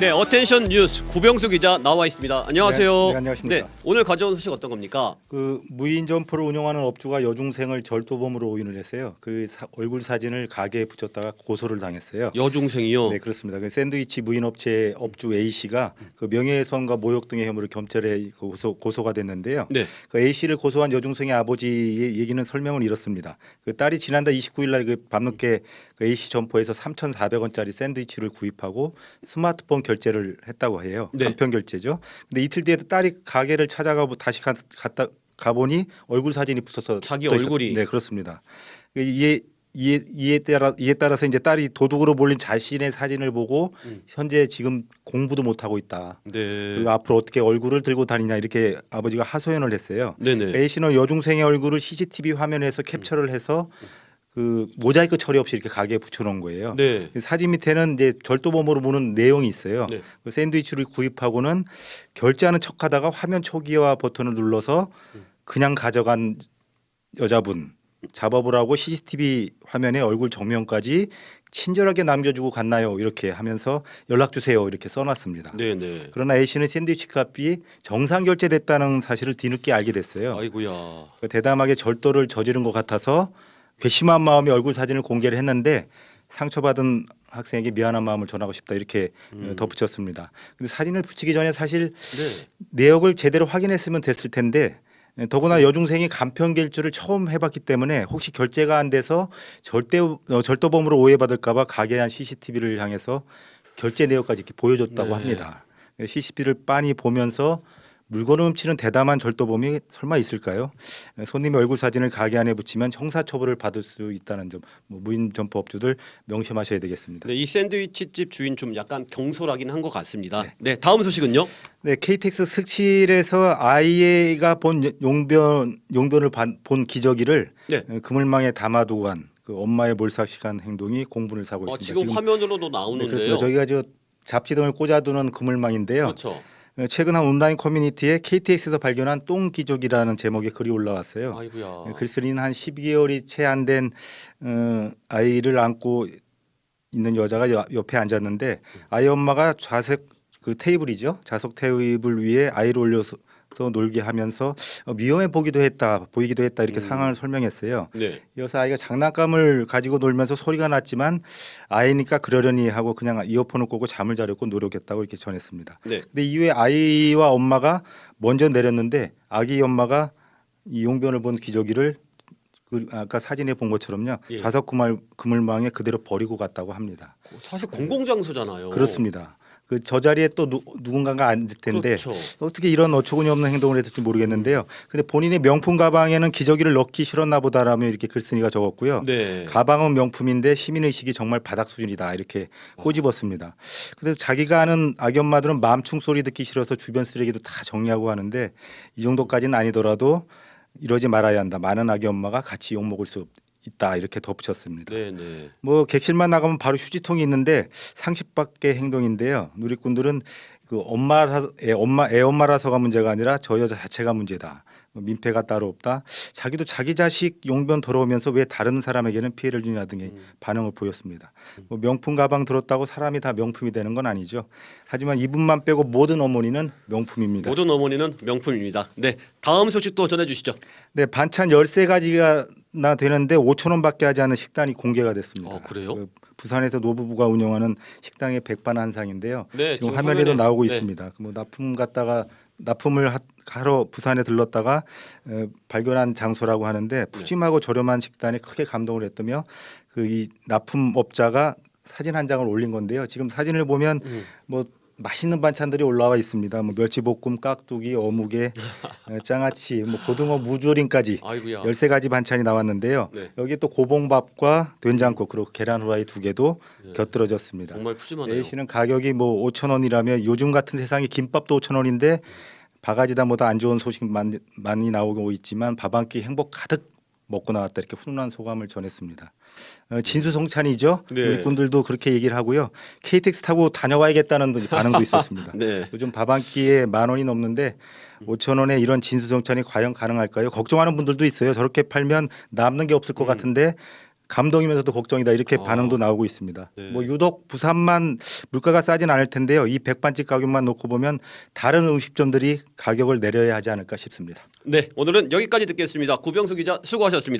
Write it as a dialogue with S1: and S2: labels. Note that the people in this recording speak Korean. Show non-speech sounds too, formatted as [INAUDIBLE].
S1: 네, 어텐션 뉴스 구병수 기자 나와 있습니다. 안녕하세요.
S2: 네, 네, 안녕하십니까.
S1: 오늘 가져온 소식 어떤 겁니까?
S2: 그 무인 점포를 운영하는 업주가 여중생을 절도범으로 오인을 했어요. 그 사- 얼굴 사진을 가게에 붙였다가 고소를 당했어요.
S1: 여중생이요.
S2: 네 그렇습니다. 그 샌드위치 무인 업체 업주 A 씨가 그 명예훼손과 모욕 등의 혐의로 경찰에 고소, 고소가 됐는데요.
S1: 네.
S2: 그 A 씨를 고소한 여중생의 아버지의 얘기는 설명은 이렇습니다. 그 딸이 지난달 29일 날그 밤늦게 그 A 씨 점포에서 3,400원짜리 샌드위치를 구입하고 스마트폰 결제를 했다고 해요.
S1: 네.
S2: 간편 결제죠. 근데 이틀 뒤에 딸이 가게를 찾아가 보 다시 가, 갔다 가보니 얼굴 사진이 붙어서
S1: 자기
S2: 떠 있었-
S1: 얼굴이.
S2: 네 그렇습니다. 그 이에 이에 이에 따라 이에 따라서 이제 딸이 도둑으로 몰린 자신의 사진을 보고
S1: 음.
S2: 현재 지금 공부도 못 하고 있다.
S1: 네.
S2: 그리고 앞으로 어떻게 얼굴을 들고 다니냐 이렇게 아버지가 하소연을 했어요.
S1: 네네.
S2: A 씨는 여중생의 얼굴을 CCTV 화면에서 캡처를 해서 그 모자이크 처리 없이 이렇게 가게에 붙여놓은 거예요.
S1: 네.
S2: 사진 밑에는 이제 절도범으로 보는 내용이 있어요.
S1: 네.
S2: 그 샌드위치를 구입하고는 결제하는 척하다가 화면 초기화 버튼을 눌러서 그냥 가져간 여자분 잡아보라고 CCTV 화면에 얼굴 정면까지 친절하게 남겨주고 갔나요? 이렇게 하면서 연락 주세요 이렇게 써놨습니다.
S1: 네네.
S2: 그러나 A 씨는 샌드위치 값이 정상 결제됐다는 사실을 뒤늦게 알게 됐어요.
S1: 아이고야.
S2: 그 대담하게 절도를 저지른 것 같아서 괘씸한 마음에 얼굴 사진을 공개를 했는데 상처받은 학생에게 미안한 마음을 전하고 싶다 이렇게
S1: 음.
S2: 덧붙였습니다. 근데 사진을 붙이기 전에 사실
S1: 네.
S2: 내역을 제대로 확인했으면 됐을 텐데 예, 더구나 여중생이 간편 결제를 처음 해봤기 때문에 혹시 결제가 안 돼서 절대 어, 절도범으로 오해받을까봐 가게 한 CCTV를 향해서 결제 내역까지 이렇게 보여줬다고
S1: 네.
S2: 합니다. CCTV를 빤히 보면서 물건을 훔치는 대담한 절도범이 설마 있을까요? 예, 손님의 얼굴 사진을 가게 안에 붙이면 형사처벌을 받을 수 있다는 점 뭐 무인 점포 업주들 명심하셔야 되겠습니다.
S1: 네, 이 샌드위치 집 주인 좀 약간 경솔하긴 한 것 같습니다. 네. 다음 소식은요?
S2: 네, KTX 습실에서 아이가 본 용변 용변을 반- 본 기저귀를
S1: 네.
S2: 어, 그물망에 담아두고 간 그 엄마의 몰삭시간 행동이 공분을 사고
S1: 어,
S2: 있습니다.
S1: 지금 화면으로도
S2: 네,
S1: 나오는데요.
S2: 그렇습니다. 저희가 저 잡지 등을 꽂아두는 그물망인데요.
S1: 그렇죠.
S2: 어, 최근 한 온라인 커뮤니티에 KTX에서 발견한 똥 기저귀라는 제목의 글이 올라왔어요.
S1: 아이고야.
S2: 네, 글쓰리는 한 12개월이 채 안 된 어, 아이를 안고 있는 여자가 여- 옆에 앉았는데 아이 엄마가 좌석 그 테이블이죠 좌석 테이블 위에 아이를 올려서 놀게 하면서 어, 위험해 보기도 했다 보이기도 했다 이렇게
S1: 음.
S2: 상황을 설명했어요.
S1: 네.
S2: 이어서 아이가 장난감을 가지고 놀면서 소리가 났지만 아이니까 그러려니 하고 그냥 이어폰을 꽂고 잠을 자려고 노력했다고 이렇게 전했습니다.
S1: 네.
S2: 근데 이후에 아이와 엄마가 먼저 내렸는데 아기 엄마가 이 용변을 본 기저귀를 그 아까 사진에 본 것처럼요
S1: 예.
S2: 좌석 그물 그물망에 그대로 버리고 갔다고 합니다.
S1: 사실 공공장소잖아요.
S2: 그렇습니다. 그 저 자리에 또 누, 누군가가 앉을 텐데
S1: 그렇죠.
S2: 어떻게 이런 어처구니 없는 행동을 했을지 모르겠는데요. 근데 본인의 명품 가방에는 기저귀를 넣기 싫었나 보다라며 이렇게 글쓴이가 적었고요.
S1: 네.
S2: 가방은 명품인데 시민 의식이 정말 바닥 수준이다 이렇게 꼬집었습니다. 그래서 자기가 아는 엄마들은 마음충 소리 듣기 싫어서 주변 쓰레기도 다 정리하고 하는데 이 정도까지는 아니더라도 이러지 말아야 한다. 많은 아기 엄마가 같이 욕 먹을 수 있다 이렇게 덧붙였습니다.
S1: 네, 네.
S2: 뭐 객실만 나가면 바로 휴지통이 있는데 상식 밖의 행동인데요. 누리꾼들은 그 엄마 애 엄마 애 엄마라서가 문제가 아니라 저 여자 자체가 문제다. 뭐 민폐가 따로 없다. 자기도 자기 자식 용변 더러우면서 왜 다른 사람에게는 피해를 주냐 등의
S1: 음.
S2: 반응을 보였습니다. 뭐 명품 가방 들었다고 사람이 다 명품이 되는 건 아니죠. 하지만 이분만 빼고 모든 어머니는 명품입니다.
S1: 모든 어머니는 명품입니다. 네. 다음 소식 또 전해 주시죠.
S2: 네, 반찬 13가지가 나 되는데 5천 원밖에 하지 않은 식단이 공개가 됐습니다.
S1: 어, 그래요?
S2: 그 부산에서 노부부가 운영하는 식당의 백반 한상인데요.
S1: 네,
S2: 지금
S1: 지금
S2: 화면에도
S1: 화면에-
S2: 나오고
S1: 네.
S2: 있습니다. 그뭐 납품 갔다가 납품을 하, 하러 부산에 들렀다가 어, 발견한 장소라고 하는데 푸짐하고 저렴한 식단에 크게 감동을 했다며 그 이 납품업자가 사진 한 장을 올린 건데요. 지금 사진을 보면
S1: 음.
S2: 뭐 맛있는 반찬들이 올라와 있습니다. 뭐 멸치볶음, 깍두기, 어묵에 어, 장아찌, 뭐 고등어 무조림까지
S1: 아이고야.
S2: 13가지 반찬이 나왔는데요.
S1: 네.
S2: 여기 또 고봉밥과 된장국 그리고 계란 후라이 두 개도
S1: 네.
S2: 곁들여졌습니다.
S1: 정말 푸짐하네요.
S2: A 씨는 가격이 뭐 5천 원이라면 요즘 같은 세상에 김밥도 5천 원인데 바가지다 뭐다 안 좋은 소식 많이, 많이 나오고 있지만 밥 한 끼 행복 가득 먹고 나왔다 이렇게 훈훈한 소감을 전했습니다. 어, 진수성찬이죠.
S1: 네.
S2: 우리꾼들도 그렇게 얘기를 하고요. KTX 타고 다녀와야겠다는 반응도 있었습니다. [LAUGHS]
S1: 네.
S2: 요즘 밥 한 끼에 만 원이 넘는데 5천 원에 이런 진수성찬이 과연 가능할까요? 걱정하는 분들도 있어요. 저렇게 팔면 남는 게 없을 것
S1: 음.
S2: 같은데 감동이면서도 걱정이다 이렇게
S1: 어.
S2: 반응도 나오고 있습니다.
S1: 네.
S2: 뭐 유독 부산만 물가가 싸진 않을 텐데요. 이 백반집 가격만 놓고 보면 다른 음식점들이 가격을 내려야 하지 않을까 싶습니다.
S1: 네, 오늘은 여기까지 듣겠습니다. 구병수 기자 수고하셨습니다.